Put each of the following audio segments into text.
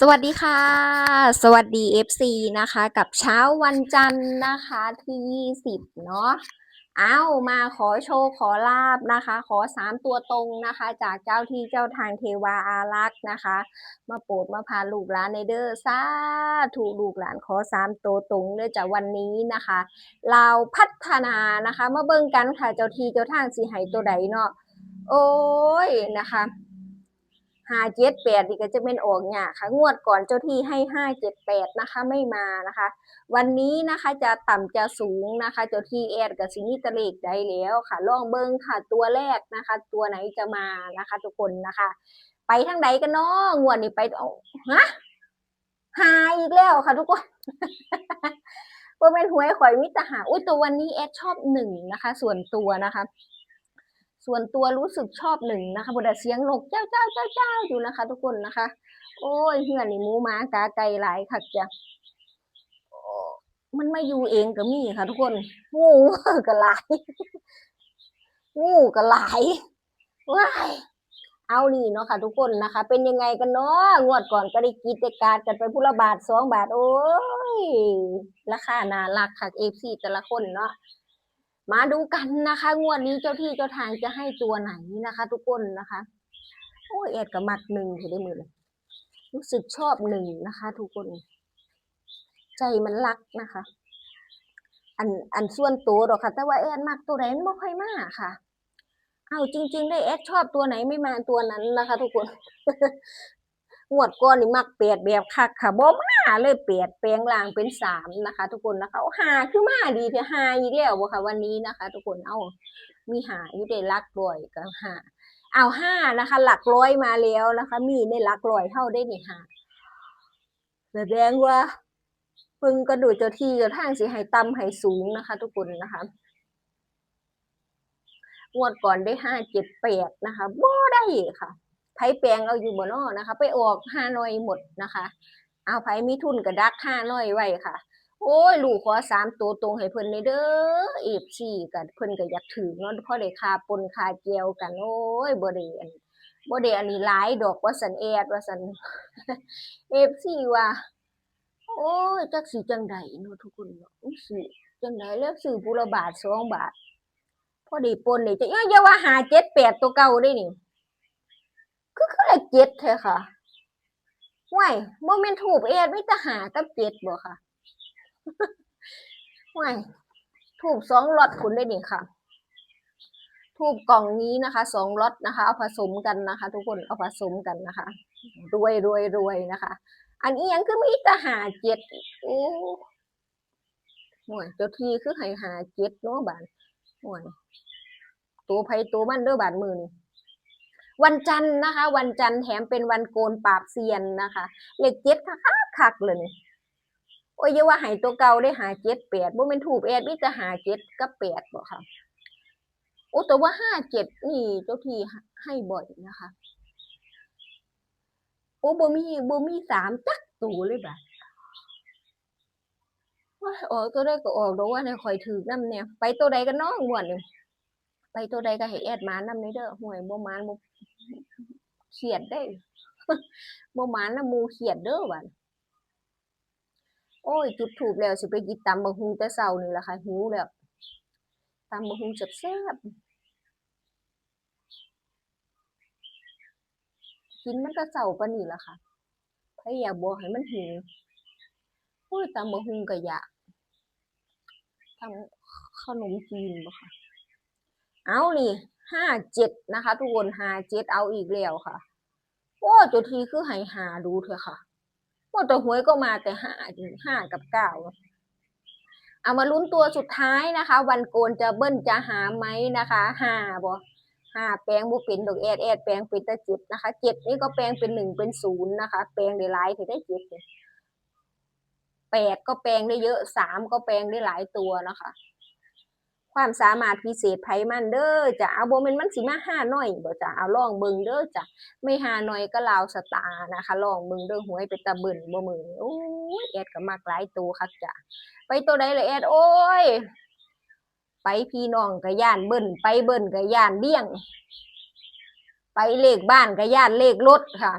สวัสดีค่ะ สวัสดี FC นะคะ กับเช้าวันจันทร์นะคะที่ 20 เนาะเอามาขอโชคขอลาบนะคะ ขอสามตัวตรงนะคะ จากเจ้าที่เจ้าทางเทวาอารักษ์นะคะ มาโปรดมาพาลูกหลานในเด้อซาถูกลูกหลานขอสามตัวตรงเด้อจากวันนี้นะคะเราพัฒนานะคะมาเบิ่งกันค่ะเจ้าที่เจ้าทางสีไหตัวใดเนาะโอ้ยนะคะ ห้าเจ็ดแปดนี่ก็จะเป็นออกเนี่ยค่ะ งวดก่อนเจ้าที่ให้ห้าเจ็ดแปดนะคะไม่มานะคะ วันนี้นะคะจะต่ำจะสูงนะคะ เจ้าที่แอดกับซินิตเลกได้แล้วค่ะ ลองเบิ้งค่ะตัวแรกนะคะ ตัวไหนจะมานะคะ ทุกคนนะคะ ไปทางใดกันเนาะงวดนี้ไปเอาฮะหายอีกแล้วค่ะ ทุกคนว่าเป็นหวยข่อยมิตรหาอุ้ยตัววันนี้แอดชอบหนึ่งนะคะ ส่วนตัวนะคะ ส่วนตัวรู้สึกชอบหนึ่งนะคะบไดเสียงนกเจ้าเจ้าเจ้าเจ้าอยู่นะคะ ทุกคนนะคะ โอ้ยเฮือนนี่มูมากาไก่หลายค่ะจ้ะมันไมาอยู่เองก็มีค่ะ ทุกคนงูก็หลายงูก็หลายว้ายเอานี่เนาะค่ะ ทุกคนนะคะ เป็นยังไงกันเนาะงวดก่อนก็ได้กรีดได้การดกันไปพุละบาทสองบาท โอ้ยราคาน่ารักค่ะเอฟซีแต่ละคนเนาะ มาดูกันนะคะ งวดนี้เจ้าที่เจ้าทางจะให้ตัวไหนนะคะ ทุกคนนะคะ โอ้ยแอดกับมักหนึ่งเห็นได้มือเลย รู้สึกชอบหนึ่งนะคะ ทุกคน ใจมันรักนะคะ อันอันส่วนตัวหรอกค่ะ แต่ว่าแอดมักตัวไหนมันไม่ค่อยมากค่ะ เอาจริง ๆ ได้แอดชอบตัวไหนไม่มาตัวนั้นนะคะ ทุกคน งวดก่อนนี่มักเปียดแบบคักค่ะบ่มาเลยเปียดแปลงล่างเป็นสามนะคะ ทุกคนนะคะเอาหาคือมาดีเถอะหาอีกแล้วบ่ค่ะวันนี้นะคะ ทุกคนเอามีหาอยู่ได้หลักร้อยก็หาเอาห้านะคะ หลักร้อยมาแล้วนะคะ มีในหลักร้อยเท่าได้นี่หาแสดงว่าเพิ่งกระดูดเจ้าที่เจ้าทางสิให้ต่ำให้สูงนะคะ ทุกคนนะคะงวดก่อนได้ห้าเจ็ดแปดนะคะบ่ได้ค่ะ ไผแปลงเอาอยู่บ่นอนะคะ ไปออกห้าน้อยหมดนะคะ เอาไผมีทุนกระดักห้าน้อยไว้ค่ะ โอ้ยลูกขอสามตัวตรงให้เพิ่นในเด้อเอฟซีกันเพิ่นก็อยากถือเนาะพราะได้คาปนคาเจียวกัน โอ้ยบ่ได้อันบ่ได้อันนี้หลายดอกว่าสันแอดว่าสันเอฟซีว่าโอ้ยจักสิจังใดเนาะทุกคนเนาะอุ๊ยสิจังใดแล้วซื้อผู้ละบาทสองบาท พอดีปนนี่จะอย่าว่าหาเจ็ดแปดตัวเก่าได้นี่ คือคือละเจ็ดเถอะค่ะห่วยโมเมนถูกเอ็ดมิตรหากับเจ็ดบ่ค่ะห่วยถูกสองล็อตคุณได้นี่ค่ะ ถูกกล่องนี้นะคะสองล็อตนะคะ เอาผสมกันนะคะ ทุกคนเอาผสมกันนะคะรวยรวยรวยนะคะ อันนี้ยังคือมีแตหาเจ็ดโอ้ห่วยเจ้าที่คือให้หาเจ็ดเนาะบานห่วยตัวไผตัวมันเด้อบานมือนี่ วันจันทร์นะคะ วันจันทร์แถมเป็นวันโกนปราบเซียนนะคะเลขเจ็ดคักคักเลยนี่โอ้ยอย่าว่าหายตัวเก่าได้หาเจ็ดแปดบ่เป็นถูกแอดมิจะหาเจ็ดกับแปดบ่ค่ะโอ้แต่ว่าห้าเจ็ดนี่เจ้าที่ให้บ่อยนะคะโอ้บ่มีบ่มีสามจักตูเลยบ่ะว้าออกตัวใดก็ออกดอกว่าในคอยถือน้ำเนี่ยไปตัวใดกันเนาะงวดนี่ ไปตัวใดก็ให้แอดมานำในเด้อห่วยบ่มานบ่เครียดได้บ่มานนะมูเขียดเด้อบัดโอ้ยจุดถูกแล้วสิไปกินตำบักหุ่งแต่เช้านี่ล่ะค่ะหิวแล้วตำบักหุ่งแซ่บๆกินมันแต่เช้าปานนี้ล่ะค่ะใครอยากบอกให้มันหิวโอ้ยตำบักหุ่งก็อยากทำขนมจีนบ่ค่ะ เอานี่ห้าเจ็ดนะคะ ทุกคนห้าเจ็ดเอาอีกแล้วค่ะโอ้ตัวทีคือให้หาดูเถอะค่ะว่าตัวหวยก็มาแต่ห้าห้ากับเก้าเอามาลุ้นตัวสุดท้ายนะคะ วันโกนจะเบิ้ลจะหาไหมนะคะห้าบ่ห้าแปลงบุเป็นดอกแอดแอดแปลงเป็นแตะเจ็ดนะคะเจ็ดนี่ก็แปลงเป็นหนึ่งเป็นศูนย์นะคะ แปลงได้หลายถึงได้เจ็ดแปดก็แปลงได้เยอะสามก็แปลงได้หลายตัวนะคะ ความสามารถพิเศษไผมันเด้อจะเอาโบม่นมันสิมาห้าหน้อยบ่จะเอาลองเบิ่งเด้อจ้ะไม่ห้าหน้อยก็ลาวสตาร์นะคะลองเบิ่งเด้อหวยไปตะเบิ่นบ่มือโอ้ยแอดก็มักหลายตัวคักจ้ะไปตัวใดเลยแอดโอ้ยไปพี่น้องก็ย่านเบิ่นไปเบิ่นก็ย่านเลี่ยง ไปเลขบ้านก็ย่านเลขรถค่ะ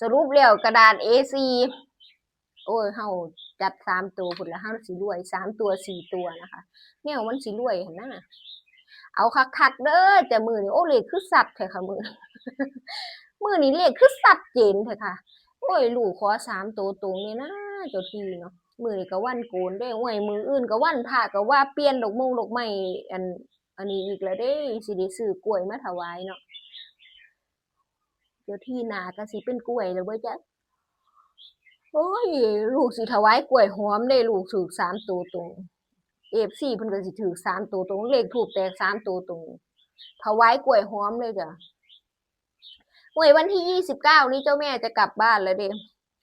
สรุปแล้วกระดาษ A4 โอ้ยเฮา จัดสามตัวพุ่นละเฮาสิรวยสามตัวสี่ตัวนะคะแนวมันสิรวยเหั่นนะเอาคักๆเด้อจะมือนี่โอ้เลขคือสัตว์แท้ค่ะมือมือนี่เลขคือสัตว์เจนแท้ค่ะโอ้ยลูกขอสามตัวตรงนี่นะเจ้าทีเนาะมือนี่ก็วันโกนได้โอ้ยมืออื่นก็วันพระก็ว่าเปลี่ยนดอกมงดอกไม้อัน อันนี้อีกแล้วเด้สิได้ซื้อกล้วยมาถวายเนาะเดี๋ยวที่นาก็สิเป็นกล้วยแล้วเว้ยจ๊ะ โอ้ย ลูกสิถวายกล้วยหอมได้ลูกถูกสามตัวตรงเอฟซีเพิ่นก็สิถือสามตัวตรง เลขถูกแตกสามตัวตรงถวายกล้วยหอมเลยจ้ะหวยวันที่ยี่สิบเก้านี้เจ้าแม่จะกลับบ้านแล้วเด้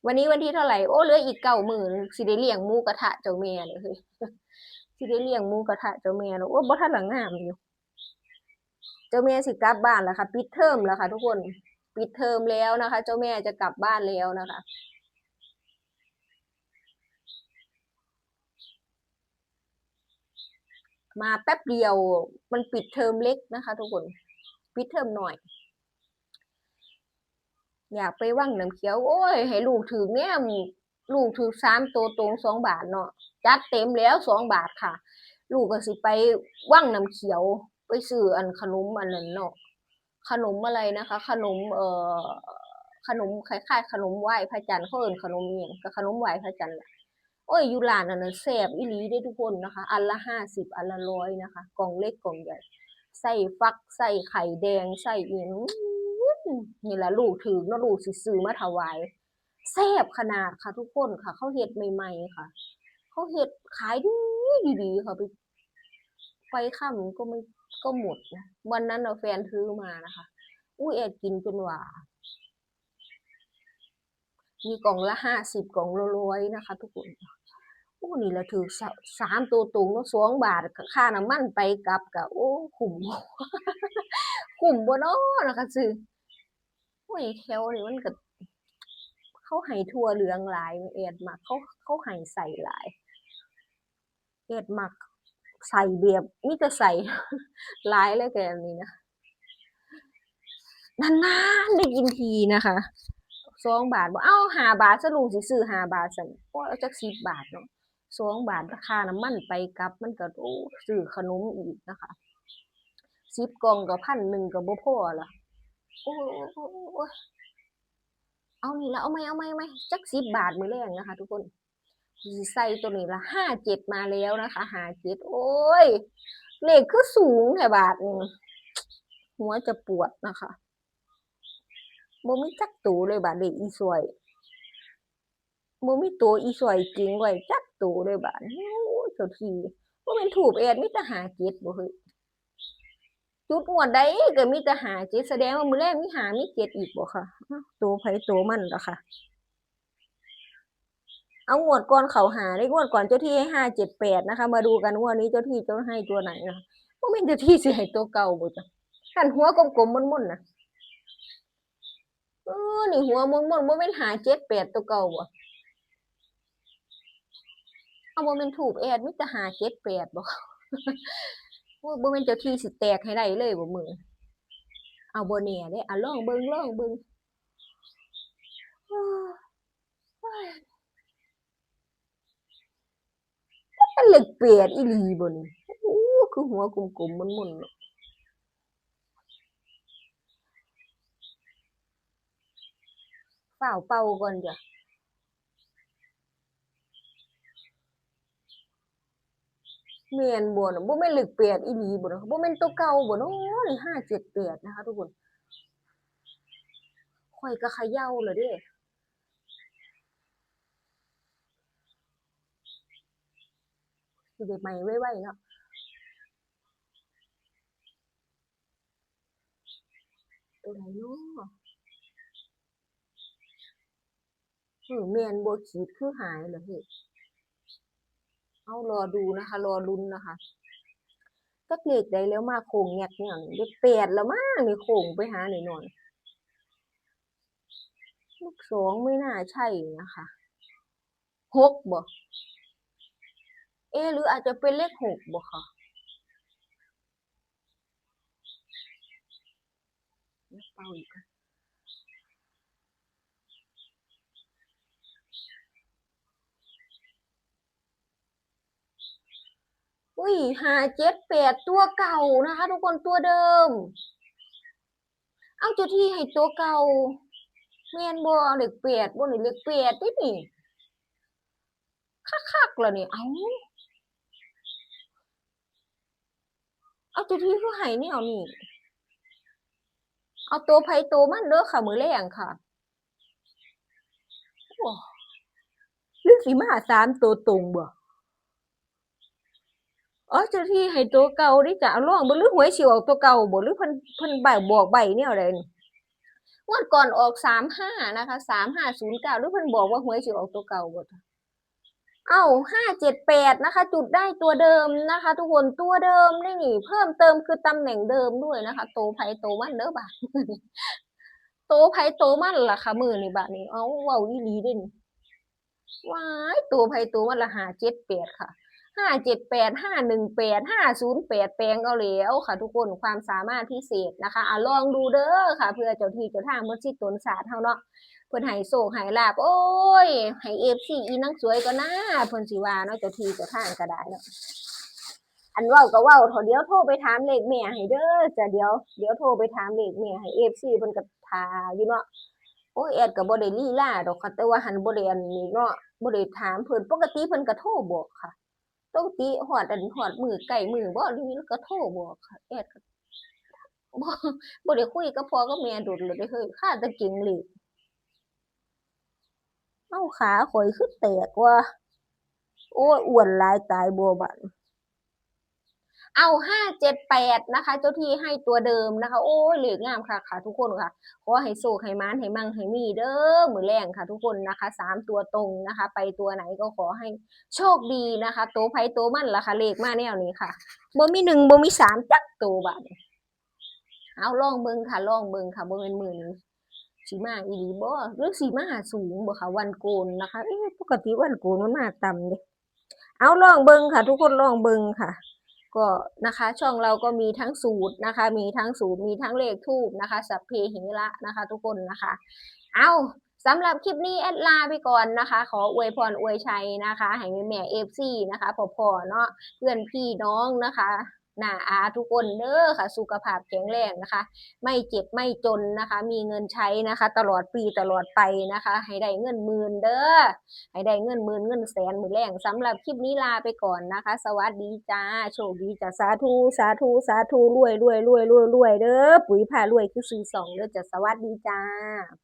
วันนี้วันที่เท่าไหร่โอ้เหลืออีกเก้าหมื่นสิได้เลี้ยงมูกระทะเจ้าแม่เลยเฮ้ยสิได้เลี้ยงมูกระทะเจ้าแม่แล้วโอ้บ่ทันหลังงามอยู่เจ้าแม่สิกลับบ้านแล้วค่ะ ปิดเทอมแล้วค่ะ ทุกคน ปิดเทอมแล้วนะคะ เจ้าแม่จะกลับบ้านแล้วนะคะ มาแป๊บเดียวมันปิดเทอมเล็กนะคะ ทุกคนปิดเทอมหน่อย อยากไปว่างน้ำเขียว โอ้ย ให้ลูกถือเนี่ยลูกถือสามตัวตรงสองบาทเนาะจัดเต็มแล้วสองบาทค่ะ ลูกก็สิไปว่างน้ำเขียว ไปซื้ออันขนมอันนั้นเนาะขนมอะไรนะคะ ขนมเอ่อขนมคล้ายๆขนมไหว้พระจันทร์เขาเอินขนมเมียงก็ขนมไหว้พระจันทร์แหละ โอ้ยอยู่ร้านอันนั้นแซ่บอีหลีได้ทุกคนนะคะ อันละห้าสิบอันละร้อยนะคะ กล่องเล็กกล่องใหญ่ใส่ฟักใส่ไข่แดงใส่อีหยังอื้อนี่แหละลูกถือเนาะลูกสิซื้อมาถวายแซ่บขนาดค่ะทุกคนค่ะเขาเฮ็ดใหม่ ๆ ค่ะเขาเฮ็ดขายดีดีๆค่ะไปไปค่ำก็ไม่ก็หมดนะวันนั้นเอาแฟนซื้อมานะคะ อุ้ยแอดกินจนว่ามีกล่องละห้าสิบกล่องละร้อยนะคะ ทุกคน โอ้นี่ละถือสาสามตัวตรงเนาะสองบาทค่าน้ำมันไปกลับกะโอ้คุ้มคุ้มบ่เนาะนะคะซื้อโอ้ยแถวนี่มันก็เขาให้ทั่วเหลืองหลายเอ็ดมักเขาเขาให้ใส่หลายเอ็ดมักใส่เบียบมีแต่ใส่หลายเลยแกนี้นะนานๆได้กินทีนะคะสองบาทบ่เอ้าหาบาทสรุปสิซื้อหาบาทสั่นโอ้เอาจักสิบบาทเนาะ สองบาทราคาน้ำมันไปกลับมันก็โอ้ซื้อขนมอีกนะคะสิบกล่องก็พันหนึ่งก็บ่พอละโอ้ยโอ้ยโอ้ยโอ้ยเอานี่ละเอาไหมเอาไหมไหมจักสิบบาทมือแรงนะคะ ทุกคนใส่ตัวนี้ละห้าเจ็ดมาแล้วนะคะห้าเจ็ดโอ้ยเลขคือสูงแค่บาทหนึงหัวจะปวดนะคะบ่มีจักตูเลยบาดเลขอีสวย บ่มีตัวอีสวยจริงไว้จักตูเลยบาดโอ้ยเจ้าทีบ่แม่นถูกแอดมีแต่หาเจ็ดบ่เฮ้ยจุดงวดใดก็มีแต่หาเจ็ดแสดงว่ามื้อแรกมีหามีเจ็ดอีกบ่ค่ะตัวไผตัวมันล่ะค่ะ เอางวดก่อนเขาหาได้งวดก่อนเจ้าที่ให้ห้าเจ็ดแปดนะคะ มาดูกันงวดนี้เจ้าที่จะให้ตัวไหนนะคะบ่แม่นเจ้าที่สิให้ตัวเก่าบ่จ้ะกันหัวกลมๆม่นๆน่ะเออนี่หัวมนมนบ่แม่นหาเจ็ดแปดตัวเก่าบ่ เอาบ่แม่นถูกแอดมีแต่หาเจ็ดแปดบ่โอ้ยบ่แม่นเจ้าที่สิแตกให้ได้เลยบ่มือเอาบ่แน่เด้อะลองเบิ่งลองเบิ่งมันเลขแปดอีหลีบ่นี่โอ้คือหัวกลมๆมันๆเนาะฝ้าเป่าก่อนจ้ะ มนบ่น่ะบ่แม่นเลขแปดอีหลีบ่เนาะบ่แม่นตัวเก่าบ่เนาะนี่ห้าเจ็ดแปดนะคะทุกคนข้อยก็เขย่าแล้วเด้สิได้ใหม่ไว้ๆเนาะตัวไหนเนาะเออแมนบ่ขีดคือหายเหรอเฮ้ เอารอดูนะคะ รอลุ้นนะคะจักลขใดแล้วมาโค้งแงกหยังเลขแปดแล้วมั้งนี่โค้งไปหาหน่อยๆเลขสองไม่น่าใช่นะคะหกบ่เอหรืออาจจะเป็นเลขหกบ่คะเดี๋ยวเป่าอีกค่ะ อุ้ยหาเจ็ดแปดตัวเก่านะคะ ทุกคนตัวเดิม เอาเจ้าที่ให้ตัวเก่าแมนบ่เล็กแปดบ่นี่เล็กแปดนี่นี่คักๆแล้วนี่เอาเอาจ้าที่คือให้แนวนี้เอาตัวไผตัวมันเด้อค่ะ มือแรงค่ะโอ้หรือสิมาสามตัวตรงบ่ เออเจ้าที่ให้ตัวเก่าเด้จะเอาล่องบิ่หรือหวยสิออกตัวเก่าบ่หรือเพิ่นเพิ่นใบบอกใบ้แนวใดนี่งวดก่อนออก35นะคะ3509หรือเพิ่นบอกว่าหวยสิออกตัวเก่าบ่จ้ะเอ้า578นะคะ จุดได้ตัวเดิมนะคะ ทุกคนตัวเดิมนี่นี่ เพิ่มเติมคือตำแหน่งเดิมด้วยนะคะโตไผโตมันเด้อบัดโตไผโตมันล่ะค่ะมือนี้บัดนี้เอาเว้าอีหลีเด้นี่ว้ายโตไผโตมันละ578ค่ะ ห้าเจ็ดแปดห้าหนึ่งแปดห้าศูนย์แปดแปลงเอาแล้วค่ะทุกคนความสามารถพิเศษนะคะอะลองดูเด้อค่ะ เพื่อเจ้าที่เจ้าทางบ่สิตนศาสตร์เฮาเนาะเพิ่นให้โชคให้ลาบ โอ้ยห้ FC อีนางสวยก็น่าเพิ่นสิวาเนาะเจ้าที่เจ้าทางก็ได้เนาะอันว้าก็ว้าเถอเดี๋ยวโทรไปถามเลขแม่ให้เด้อจะเดี๋ยวเดี๋ยวโทรไปถามเลขแม่ให้ FC เพิ่นก็ทาอยู่เนาะโอ้ยแอดก็บ่ได้ลีลาดอกค่ะแต่ว่าหันบ่ได้อันนี้เนาะบ่ได้ถามเพิ่นปกติเพิ่นก็โทรบอกค่ะ ต้องตีหอดอันหอดมือไก่มือบ่หรือแล้วก็โทรบอกค่ะแอดก็บ่บ่ได้คุยกับพ่อก็แม่ดุดเลยเฮ้ยข้าจะกินหลีเอ้าขาข่อยขึ้นแตกว่า โอ้ยอ้วนลายตายบัวบัน เอา578นะคะ เจ้าที่ให้ตัวเดิมนะคะ โอ้ยเลขงามคักค่ะ ทุกคนค่ะขอให้โชคให้มานให้มั่งให้มีเด้อมือแลงค่ะ ทุกคนนะคะสามตัวตรงนะคะ ไปตัวไหนก็ขอให้โชคดีนะคะโตไผโตมันละคะเลขมาแนวนี้ค่ะบ่มีหนึ่งบ่มีสามจักโตบัดนี้เอาลองเบิงค่ะลองเบิงค่ะบ่แม่นมื้อนี้สิมาอีหลีบ่หรือสิมาสูงบ่ค่ะ วันโกนนะคะเอ๊ะปกติวันโกนมันมาต่ำเด้เอาลองเบิงค่ะ ทุกคนลองเบิงค่ะ ก็นะคะช่องเราก็มีทั้งสูตรนะคะ มีทั้งสูตรมีทั้งเลขทูบนะคะ สัพเพเหระนะคะ ทุกคนนะคะ เอาสำหรับคลิปนี้แอดลาไปก่อนนะคะ ขออวยพรอวยชัยนะคะ ให้แม่แม่เอฟซีนะคะพอๆเนาะเพื่อนพี่น้องนะคะ หน้าอาทุกคนเด้อค่ะ สุขภาพแข็งแรงนะคะ ไม่เจ็บไม่จนนะคะ มีเงินใช้นะคะ ตลอดปีตลอดไปนะคะ ให้ได้เงินหมื่นเด้อให้ได้เงินหมื่นเงินแสนหมื่นแรงสำหรับคลิปนี้ลาไปก่อนนะคะ สวัสดีจ้าโชคดีจ้าสาธุสาธุสาธุรวยรวยรวยรวยรวยเด้อปุ๋ยผ่ารวยคือซื้อสองเด้อจ้าสวัสดีจ้า